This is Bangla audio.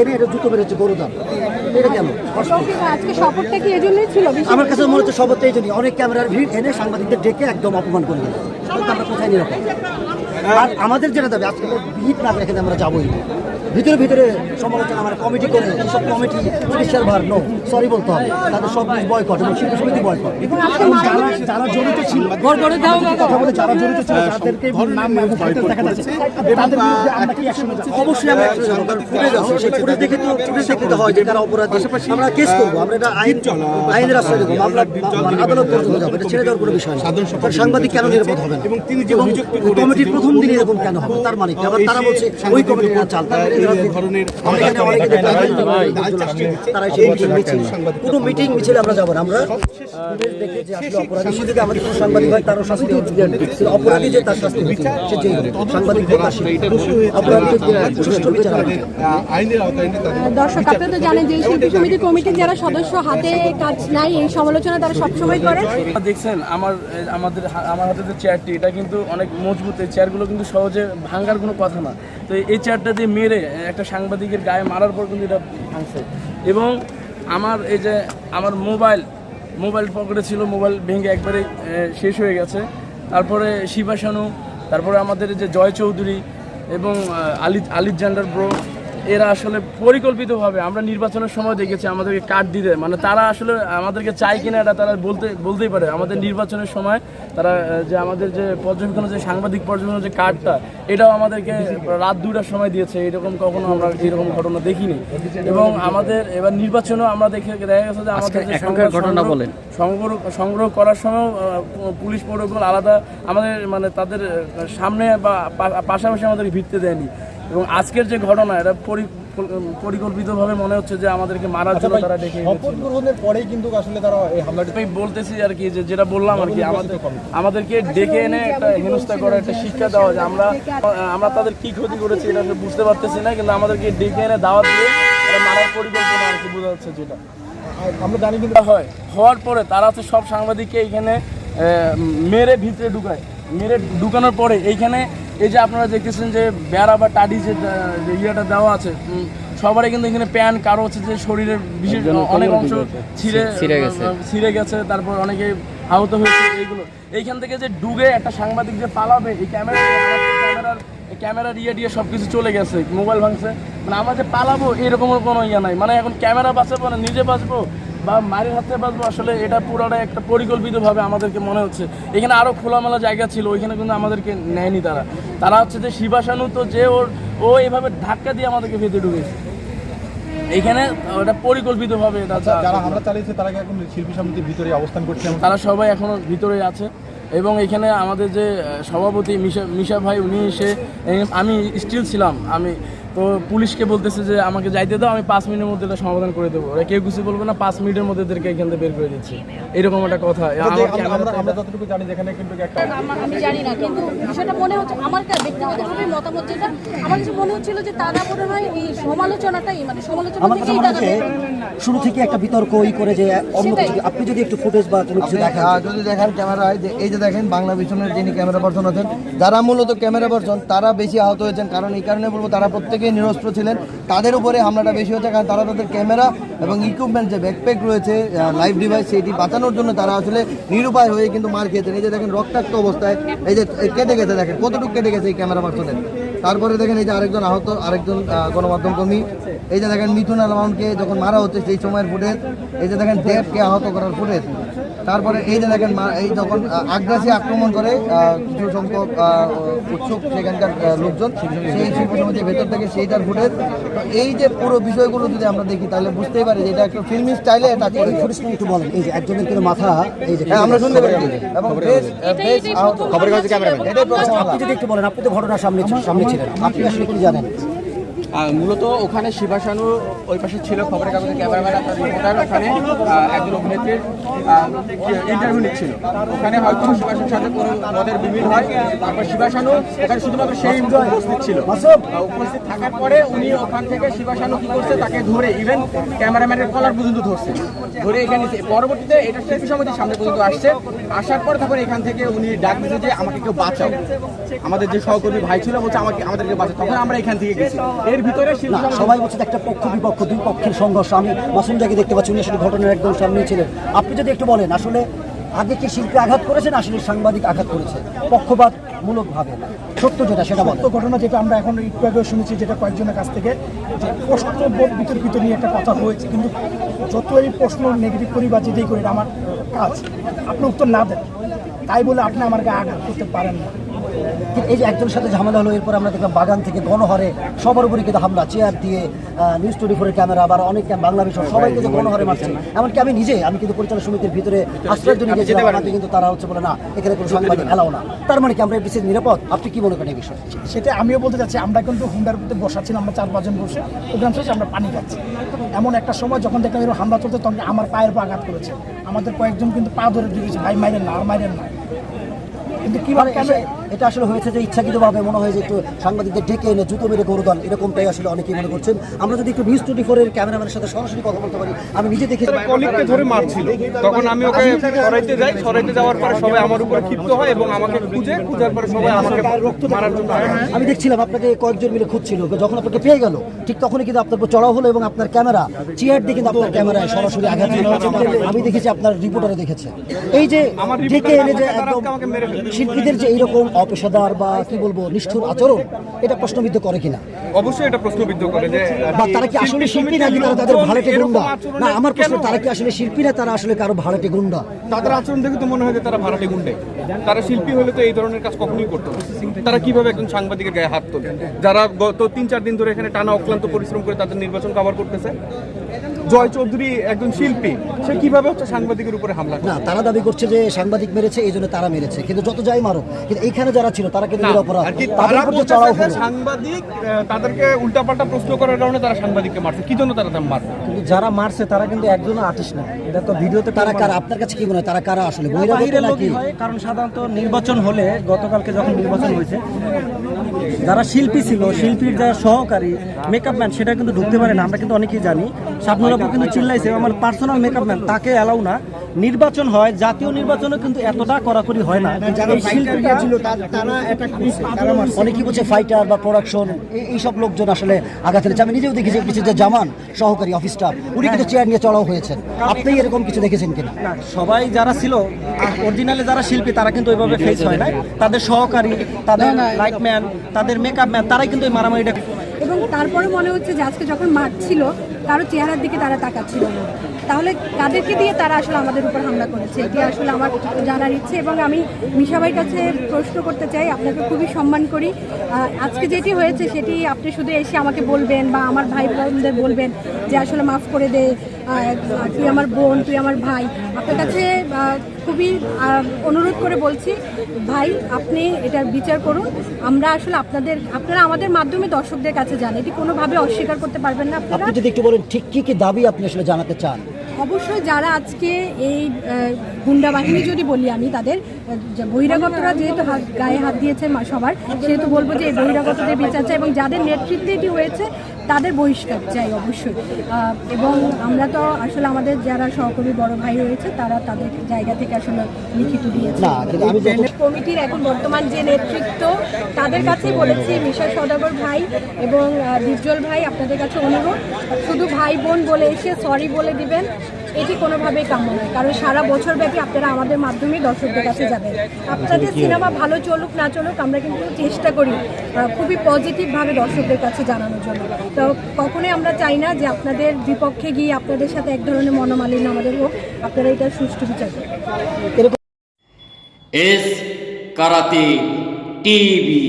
এনে এটা জুতো গরু দাম। এটা কেন? আজকে শপথটা কি এজন্যই ছিল? আমার কাছে মনে হচ্ছে এই জন্যই। অনেক ক্যামেরার ভিড় এনে সাংবাদিকদের ডেকে একদম অপমান করে দিল আমরা কোথায় নিরাপদ? আর আমাদের যেটা দাবি আজকে ভিড় না রেখে আমরা যাবোই না। ভিতরে ভিতরে সমালোচনা আমার কমিটি করে এইসব কমিটি চিকিৎসার ভার নো সরি বলতে হবে। তাদের সব কিছু বয়কট এবং শিল্প সমিতি বয়কট যারা যারা জড়িত ছিল কথা বলে যারা জড়িত ছিল তাদেরকে নাম দেখা যাচ্ছে আমরা কি অবশ্যই আমরা action নেব, কারণ ফুটেজ আছে সেই ফুটেজ দেখে তো ফুটেজ দেখতে তো হয় যে তারা অপরাধী। আমরা কেস করব আমরা এটা আইন আইনের আশ্রয় দেবো। মামলা আদালত পর্যন্ত যাব। এটা ছেড়ে দেওয়ার কোনো বিষয় না। সাংবাদিক কেন নিরাপদ হবে না? এবং কমিটির প্রথম দিন এরকম কেন হবে? তার মানে আবার তারা বলছে ওই কমিটি চাল। তার মানে ধরনের আমরা এখানে অনেকে তারা সেই মিছিল কোনো মিটিং মিছিলে আমরা যাব না। আমরা ফুটেজ দেখে যে আসলে অপরাধী আমাদের কোনো সাংবাদিক হয় তারও শাস্তি অপরাধী যে তার শাস্তি সে যেই সাংবাদিক হোক আর সে অপরাধীকে সুষ্ঠু বিচার হবে আইনের আওতায় এনে তাদের দর্শক আপনারা তো জানেন যে শিল্পী সমিতি কমিটির যারা সদস্য হাতে কাজ নাই এই সমালোচনা তারা সবসময় করে। দেখছেন আমার আমাদের আমার হাতে যে চেয়ারটি এটা কিন্তু অনেক মজবুত। এই চেয়ারগুলো কিন্তু সহজে ভাঙার কোনো কথা না। তো এই চেয়ারটা দিয়ে মেরে একটা সাংবাদিকের গায়ে মারার পর কিন্তু এটা ভাঙছে। এবং আমার এই যে আমার মোবাইল মোবাইল পকেটে ছিল, মোবাইল ভেঙে একবারে শেষ হয়ে গেছে। তারপরে শিবাসানু তারপরে আমাদের যে জয় চৌধুরী এবং আলি জান্ডার ব্রো এরা আসলে পরিকল্পিতভাবে আমরা নির্বাচনের সময় দেখেছি আমাদেরকে কার্ড দিতে। মানে তারা আসলে আমাদেরকে চাই কিনা এটা তারা বলতে বলতেই পারে। আমাদের নির্বাচনের সময় তারা যে আমাদের যে পর্যবেক্ষণের যে সাংবাদিক পর্যবেক্ষণের যে কার্ডটা এটাও আমাদেরকে রাত দুটার সময় দিয়েছে। এরকম কখনো আমরা এরকম ঘটনা দেখিনি। এবং আমাদের এবার নির্বাচনেও আমরা দেখে দেখা গেছে যে আমাদের যে ঘটনা বলেন। সংগ্রহ সংগ্রহ করার সময় পুলিশ প্রোটোকল আলাদা আমাদের মানে তাদের সামনে বা পাশাপাশি আমাদের ভিড়তে দেয়নি। এবং আজকের যে ঘটনা এটা পরি- পরিকল্পিতভাবে মনে হচ্ছে যে আমাদেরকে মারার জন্য তারা ডেকে শপথ গ্রহণের পরেই কিন্তু আসলে তারা এই হামলাটি আমি বলতেছি আর কি যে যেটা বললাম আর কি আমাদের আমাদেরকে ডেকে এনে একটা হেনস্থা করা একটা শিক্ষা দেওয়া যে আমরা আমরা তাদের কি ক্ষতি করেছি এটা আসলে বুঝতে পারতেছি না কিন্তু আমাদেরকে ডেকে এনে দাওয়াত দিয়ে এটা মারার পরিকল্পনা আর কি বোঝা যাচ্ছে যেটা। আমরা জানি কিন্তু হয়। হওয়ার পরে তারা হচ্ছে সব সাংবাদিককে এইখানে মেরে ভিতরে ঢুকায়। মেরে ঢুকানোর পরে এইখানে এই যে আপনারা দেখতেছেন যে বেড়া বা টাডি যে ইয়েটা দেওয়া আছে সবারই কিন্তু এখানে প্যান কারও হচ্ছে যে শরীরের বিশেষ অনেক অংশ ছিঁড়ে ছিঁড়ে গেছে। ছিঁড়ে গেছে তারপর অনেকে আহত হয়েছে এইগুলো। এইখান থেকে যে ডুবে একটা সাংবাদিক যে পালাবে এই ক্যামেরা ক্যামেরার ক্যামেরার ইয়ে দিয়ে সব কিছু চলে গেছে মোবাইল ভাঙছে। মানে আমরা যে পালাবো এরকমের কোনো ইয়ে নাই। মানে এখন ক্যামেরা বাঁচাবো না নিজে বাঁচবো বা মায়ের হাতে বাঁচবো আসলে এটা পুরোটা একটা পরিকল্পিতভাবে আমাদেরকে মনে হচ্ছে। এখানে আরও খোলামেলা জায়গা ছিল ওইখানে কিন্তু আমাদেরকে নেয়নি তারা। তারা হচ্ছে যে শিবাসানু তো যে ওর ও এভাবে ধাক্কা দিয়ে আমাদেরকে ভেতরে ঢুকেছে। এইখানে ওটা পরিকল্পিতভাবে এটা যারা হামলা চালিয়েছে তারা এখন শিল্পী সমিতির ভিতরে অবস্থান করছে তারা সবাই এখনও ভিতরে আছে। এবং এখানে আমাদের যে সভাপতি মিশা মিশা ভাই উনি এসে আমি স্টিল ছিলাম। আমি তো পুলিশকে বলতেছে যে আমাকে যাইতে দাও আমি পাঁচ মিনিটের মধ্যে এটা সমাধান করে দেবো। ওরা কেউ কিছু বলব না পাঁচ মিনিটের মধ্যে এদেরকে এখান থেকে বের করে দিচ্ছি। এরকম একটা কথা। আমরা- যতটুকু জানি যেখানে কিন্তু একটা আমার- আমি জানি না কিন্তু বিষয়টা মনে হচ্ছে আমার কা- ব্যক্তিগতভাবে মতামত যেটা। আমার কাছে মনে হচ্ছিল যে তারা মনে হয় এই সমালোচনাটাই মানে সমালোচনা থেকেই মনে শুরু থেকে একটা বিতর্ক ওই করে যে অন্য কিছু আপনি যদি একটু ফুটেজ বা কোনো কিছু দেখান। যদি দেখেন ক্যামেরায় যে এই যে দেখেন বাংলা ভিশনের যিনি ক্যামেরা পার্সন আছেন যারা মূলত ক্যামেরা পার্সন তারা বেশি আহত হয়েছেন। কারণ এই কারণে বলব তারা প্রত্যেকেই নিরস্ত্র ছিলেন। তাদের উপরে হামলাটা বেশি হচ্ছে কারণ তারা তাদের ক্যামেরা এবং ইকুইপমেন্ট যে ব্যাকপ্যাক রয়েছে লাইভ ডিভাইস সেটি বাঁচানোর জন্য তারা আসলে নিরুপায় হয়ে কিন্তু মার খেয়েছেন। এই যে দেখেন রক্তাক্ত অবস্থায়, এই যে কেটে গেছে দেখেন, কতটুকু কেটে গেছে এই ক্যামেরা পার্সনের তারপরে দেখেন এই যে আরেকজন আহত, আরেকজন গণমাধ্যম কর্মী। এই যে দেখেন মিথুন আলমাউনকে যখন মারা হচ্ছে সেই সময়ের ফুটেজ এই যে দেখেন দেবকে আহত করার ফুটেজ তারপরে এই যে দেখেন এই যখন আগ্রাসী আক্রমণ করে কিছু সংখ্যক আহ, উৎসুক সেখানকার লোকজন সেই শিল্প সমিতির ভেতর থেকে সেইটার ফুটেজ তো এই যে পুরো বিষয়গুলো যদি আমরা দেখি তাহলে বুঝতেই পারি যে এটা একটা ফিল্মি স্টাইলে এটা করে একটু বলেন এই যে একজনের কিন্তু মাথা এই যে হ্যাঁ আমরা শুনতে পারি। এবং বেশ বেশ খবরের আচ্ছা, হামলা। আপনি যদি একটু বলেন আপনি তো ঘটনার সামনে সামনে ছিলেন আপনি আসলে কি জানেন? মূলত ওখানে শিবাসানু ওই পাশে ছিল খবরের কাগজের ক্যামেরাম্যান, আপনার রিপোর্টার ওখানে একজন অভিনেত্রীর ইন্টারভিউ নিচ্ছিল। ওখানে হয়তো শিবাসানুর সাথে কোনো মদের বিমিল হয়। তারপর শিবাসানু ওখানে শুধুমাত্র সেই উপস্থিত ছিল। উপস্থিত থাকার পরে উনি ওখান থেকে শিবাসানু কি করছে, তাকে ধরে ইভেন ক্যামেরাম্যানের কলার পর্যন্ত ধরছে। ধরে এখানে পরবর্তীতে এটা শিল্পী সমিতির সামনে পর্যন্ত আসছে। আসার পর তখন এখান থেকে উনি ডাক দিয়েছে যে আমাকে কেউ বাঁচাও। আমাদের যে সহকর্মী ভাই ছিল বলছে আমাকে আমাদেরকে বাঁচাও। তখন আমরা এখান থেকে গেছি। এর ভিতরে সবাই বলছে একটা পক্ষ বিপক্ষ দুই পক্ষের সংঘর্ষ। আমি মাসুম জাকে দেখতে পাচ্ছি উনি আসলে ঘটনার একদম সামনেই ছিলেন। আপনি যদি একটু বলেন আসলে আগে কি শিল্পী আঘাত করেছেন? আসলে সাংবাদিক আঘাত করেছে। পক্ষপাত মূলক ভাবে না। সত্য যেটা সেটা সত্য ঘটনা যেটা আমরা এখন একটু আগে শুনেছি যেটা কয়েকজনের কাছ থেকে যে প্রশ্ন বিতর্কিত নিয়ে একটা কথা হয়েছে কিন্তু যতই প্রশ্ন নেগেটিভ করি বা যেটাই করি আমার কাজ। আপনি উত্তর না দেন। তাই বলে আপনি আমার গায়ে আঘাত করতে পারেন না। এই যে একজনের সাথে ঝামেলা হলো এরপর আমরা দেখলাম বাগান থেকে গণহারে সবার উপরে কিন্তু হামলা চেয়ার দিয়ে নিউজ টোয়েন্টি ফোরের ক্যামেরা আবার অনেক বাংলা বিষয় সবাই কিন্তু গণহারে মারছে। এমনকি আমি নিজে আমি কিন্তু পরিচালনা সমিতির ভিতরে আশ্রয়ের জন্য গেছিলাম আমাকে কিন্তু তারা হচ্ছে বলে না এখানে কোনো সাংবাদিক এলাও না। তার মানে কি আমরা এফডিসি নিরাপদ? আপনি কি মনে করেন এই বিষয়ে? সেটা আমিও বলতে চাচ্ছি আমরা কিন্তু হুন্ডার মধ্যে বসা ছিলাম আমরা চার পাঁচজন বসে প্রোগ্রাম শেষে আমরা পানি খাচ্ছি। এমন একটা সময় যখন দেখলাম এরকম হামলা চলছে তখন আমার পায়ের উপর আঘাত করেছে। আমাদের কয়েকজন কিন্তু পা ধরে দিয়েছে ভাই মাইরেন না আর মাইরেন না। কিন্তু মানে কীভাবে এসে- এটা আসলে হয়েছে যে ইচ্ছাকৃতভাবে মনে হয় যে একটু সাংবাদিকদের ডেকে এনে জুতো মেরে গরুদান এরকমটাই আসলে অনেকেই মনে করছেন। আমরা যদি একটু নিউজ টোয়েন্টি ফোরের ক্যামেরাম্যানের সাথে সরাসরি কথা বলতে পারি আমি নিজে দেখেছি কলিগকে ধরে মারছিল। তখন আমি ওকে সরাইতে যাই সরাইতে যাওয়ার পরে সবাই আমার উপরে ক্ষিপ্ত হয় এবং আমাকে খুঁজে খুঁজার পরে সবাই আমাকে রক্ত মারার জন্য আমি দেখছিলাম আপনাকে কয়েকজন মিলে খুঁজছিল যখন আপনাকে পেয়ে গেল ঠিক তখনই কিন্তু আপনার উপর চড়াও হলো এবং আপনার ক্যামেরা চেয়ার দিয়ে কিন্তু আপনার ক্যামেরায় সরাসরি আঘাত আমি দেখেছি আপনার রিপোর্টারে দেখেছে। এই যে ডেকে এনে যে একদম। শিল্পীদের যে এইরকম অপেশাদার বা কি বলব নিষ্ঠুর আচরণ এটা প্রশ্নবিদ্ধ করে কিনা? অবশ্যই এটা প্রশ্নবিদ্ধ করে যে বা তারা কি আসলে শিল্পী নাকি তারা তাদের ভাড়াটে গুন্ডা? না আমার প্রশ্ন তারা কি আসলে শিল্পী না তারা আসলে কারও ভাড়াটে গুন্ডা? তাদের আচরণ দেখে তো মনে হয় যে তারা ভাড়াটে গুন্ডে। তারা শিল্পী হলে তো এই ধরনের কাজ কখনোই করতো না। তারা কীভাবে একজন সাংবাদিকের গায়ে হাত তোলে? যারা গত তিন চার দিন ধরে এখানে টানা অক্লান্ত পরিশ্রম করে তাদের নির্বাচন কভার করতেছে? জয় চৌধুরী একজন শিল্পী সে কীভাবে হচ্ছে সাংবাদিকের উপরে হামলা না তারা দাবি করছে যে সাংবাদিক মেরেছে এই জন্য তারা মেরেছে। কিন্তু যত যাই মারো কিন্তু এইখানে যারা ছিল তারা কিন্তু নিরপরাধ। তাদের উপর চড়াও হলো। সাংবাদিক তাদেরকে উল্টাপাল্টা প্রশ্ন করার কারণে তারা সাংবাদিককে মারছে। কি জন্য তারা তার মারছে? কিন্তু যারা মারছে তারা কিন্তু একজনও আর্টিস্ট না। এটা তো ভিডিওতে তারা কারা? আপনার কাছে কি মনে হয়? তারা কারা আসলে? বহিরাগত নাকি? কারণ সাধারণত নির্বাচন হলে গতকালকে যখন নির্বাচন হয়েছে যারা শিল্পী ছিল শিল্পীর যারা সহকারী মেকআপ ম্যান সেটা কিন্তু ঢুকতে পারে না। আমরা কিন্তু অনেকেই জানি। শাবনুর আপু কিন্তু চিল্লাইছে আমার পার্সোনাল মেকআপ ম্যান তাকে অ্যালাউ না। নির্বাচন হয় জাতীয় নির্বাচনে কিন্তু এতটা কড়াকড়ি হয় না। অনেকেই বলছে ফাইটার বা প্রোডাকশন এইসব লোকজন আসলে আঘাত এনেছে আমি নিজেও দেখেছি কিছু যে জামান সহকারী অফিস স্টাফ উনি কিন্তু চেয়ার নিয়ে চড়াও হয়েছেন। আপনি এরকম কিছু দেখেছেন কিনা? না সবাই যারা ছিল অরিজিনালি যারা শিল্পী তারা কিন্তু ওইভাবে ফেস হয় না তাদের সহকারী তাদের লাইটম্যান তাদের মেকআপ ম্যান তারাই কিন্তু এই মারামারিটা এবং তারপরে মনে হচ্ছে যে আজকে যখন মারছিল কারও চেহারার দিকে তারা তাকাচ্ছিল না। তাহলে কাদেরকে দিয়ে তারা আসলে আমাদের উপর হামলা করেছে? এটি আসলে আমার জানার ইচ্ছে এবং আমি মিশাবাইর কাছে প্রশ্ন করতে চাই, আপনাকে খুবই সম্মান করি। আজকে যেটি হয়েছে সেটি আপনি শুধু এসে আমাকে বলবেন বা আমার ভাই বোনদের বলবেন যে আসলে মাফ করে দে তুই আমার বোন, তুই আমার ভাই। আপনার কাছে খুবই অনুরোধ করে বলছি ভাই আপনি এটার বিচার করুন। আমরা আসলে আপনাদের আপনারা আমাদের মাধ্যমে দর্শকদের কাছে যান। এটি কোনোভাবে অস্বীকার করতে পারবেন না আপনারা। আপনি যদি একটু বলেন ঠিক কি কি দাবি আপনি আসলে জানাতে চান? অবশ্যই যারা আজকে এই গুন্ডা বাহিনী যদি বলি আমি তাদের বহিরাগতরা যেহেতু হাত গায়ে হাত দিয়েছে সবার সেহেতু বলব যে এই বহিরাগতদের বিচার চাই এবং যাদের নেতৃত্বে এটি হয়েছে তাদের বহিষ্কার চাই অবশ্যই। এবং আমরা তো আসলে আমাদের যারা সহকর্মী বড় ভাই রয়েছে তারা তাদের জায়গা থেকে আসলে লিখিত দিয়েছে। কমিটির এখন বর্তমান যে নেতৃত্ব তাদের কাছেই বলেছি মিশা সদাগর ভাই এবং দিজ্জল ভাই আপনাদের কাছে অনুরোধ। শুধু ভাই বোন বলে এসে সরি বলে দিবেন। এটি কোনোভাবেই কাম্য নয়। কারণ সারা বছর ব্যাপী আপনারা আমাদের মাধ্যমে দর্শকদের কাছে যাবেন। আপনাদের সিনেমা ভালো চলুক না চলুক আমরা কিন্তু চেষ্টা করি খুবই পজিটিভভাবে দর্শকদের কাছে জানানোর জন্য। তো কখনোই আমরা চাই না যে আপনাদের বিপক্ষে গিয়ে আপনাদের সাথে এক ধরনের মনোমালিন্য আমাদের হোক। আপনারা এটা সুষ্ঠু বিচার করুন। এস কারাতে টিভি।